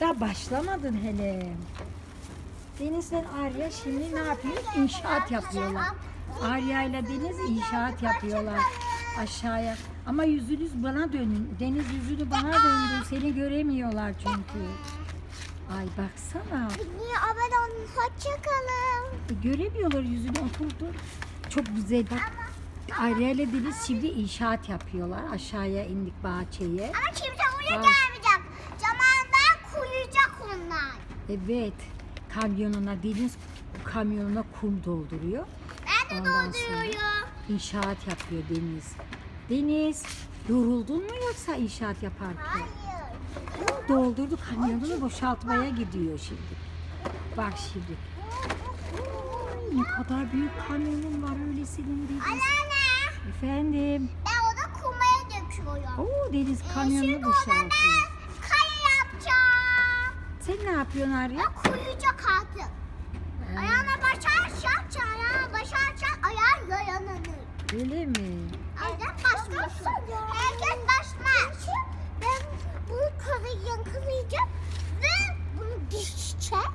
Daha başlamadın hele. Deniz'le Arya şimdi ne yapıyor? İnşaat yapıyorlar. Arya ile Deniz inşaat yapıyorlar aşağıya. Ama yüzünüz bana dönün. Deniz yüzünü bana döndü. Seni göremiyorlar çünkü. Ay baksana. Niye abone olun? Hoşçakalın. E, göremiyorlar yüzünü oturdu. Çok güzel bak. Arya ile Deniz şimdi inşaat yapıyorlar. Aşağıya indik bahçeye. Ama kimse buraya Aa. Evet. Kamyonuna Deniz kamyonuna kum dolduruyor. Ben de Ondan dolduruyorum. İnşaat yapıyor Deniz. Deniz yoruldun mu yoksa inşaat yaparken? Hayır. Doldurdu kamyonunu boşaltmaya gidiyor şimdi. Bak şimdi. Ne kadar büyük kamyonun var öyle senin Deniz. Anneanne. Efendim. Ben orada kumaya döküyorum. Oo Deniz Ee, kamyonunu orada boşaltıyor. Sen ne yapıyorsun Arya? Ben kuruyacak artık. Ayağına başarsan, ayağına başarsan ayağın yaranır. öyle mi? Evden başlarsın. Herkes başlar. Ben bunu kazıyacağım, kazıyacağım ve bunu dişeceğim.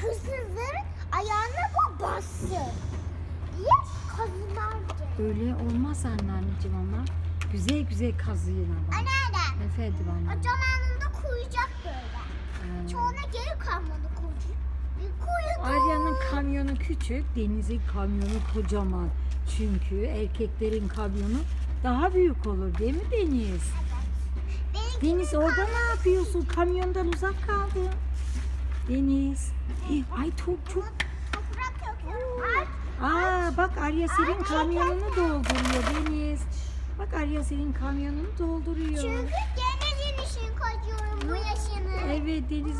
Hırsızların ayağına bu bassın. Diye kazılar. Öyle olmaz anneanneciğim ama. Güzel güzel kazıyın ama. Anneanne, Efendim o anne. koyacak. Ee, Çoğuna geri kalmadı koyacak. Arya'nın kamyonu küçük, Deniz'in kamyonu kocaman. Çünkü erkeklerin kamyonu daha büyük olur değil mi Deniz? Benimki Deniz orada ne yapıyorsun? Kamyondan uzak kaldın. Deniz. Hey, Ay çok çok. Aa bak Arya senin kamyonunu dolduruyor Deniz. Bak Arya senin kamyonunu dolduruyor. Çünkü denizin işini kazıyorum bu yaşını. Evet Deniz